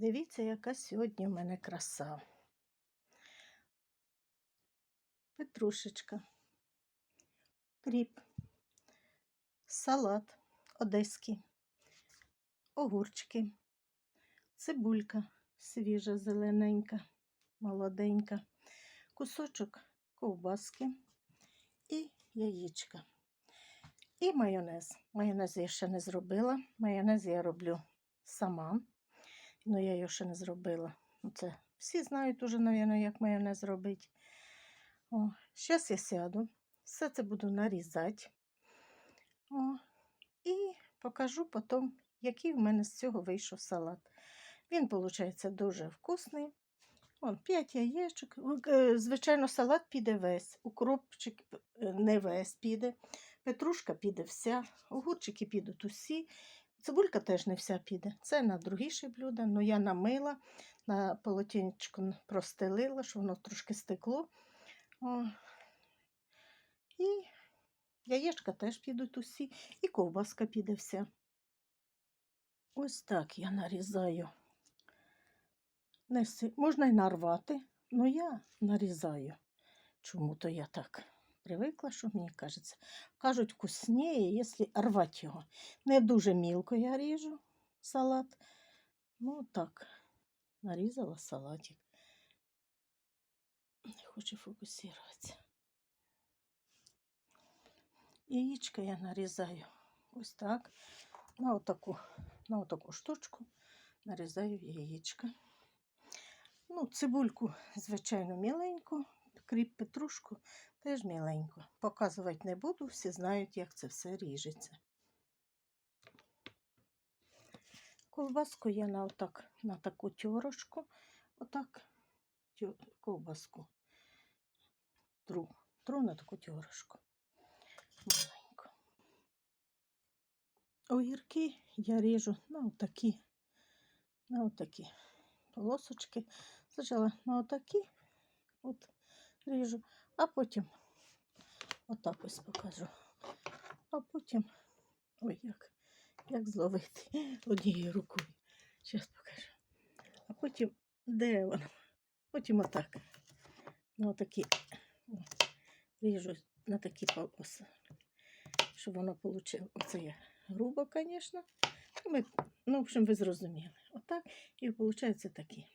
Дивіться, яка сьогодні в мене краса. Петрушечка, кріп, салат одеський, огурчики, цибулька свіжа, зелененька, молоденька, кусочок ковбаски і яєчка. І майонез. Майонез я ще не зробила. Майонез я роблю сама. Ну, я його ще не зробила. Ну, Це всі знають уже, мабуть, як майонез робити. О, зараз я сяду, все це буду нарізати. О, і покажу потім, який в мене з цього вийшов салат. Він, виходить, дуже вкусний. Вон, 5 яєчок. Е, Звичайно, салат піде весь. Укропчик е, не весь піде. Петрушка піде вся, огурчики підуть усі. Цибулька теж не вся піде. Це на другіше блюдо, але я намила, на полотенечко простелила, щоб воно трошки стекло. О. І яєчка теж підуть усі, і ковбаска піде вся. Ось так я нарізаю. Можна й нарвати, але я нарізаю. Чому-то я так привикла, що мені кажеться. Кажуть, вкусніє, якщо рвати його. Не дуже мілко я ріжу салат. Ну так, нарізала салатик. Не хочу фокусуватися. Яєчко я нарізаю ось так. На отаку, на отаку штучку нарізаю яєчко. Ну, цибульку, звичайно, міленьку, кріп петрушку теж міленько. Показувати не буду, всі знають, як це все ріжеться. Ковбаску я на, отак, на таку тьорошку, отак тьо- ковбаску тру, тру на таку тьорошку. Маленьку. Огірки я ріжу на отакі, на отакі полосочки. Спочатку на отакі от ріжу, а потім отак ось покажу. А потім, ой, як, як зловити однією рукою. Зараз покажу. А потім, де воно? Потім отак. На отакі ріжу на такі полоси. Щоб воно вийшло. Оце я грубо, звісно. Ну, в общем, ви зрозуміли. Отак. І виходить такі.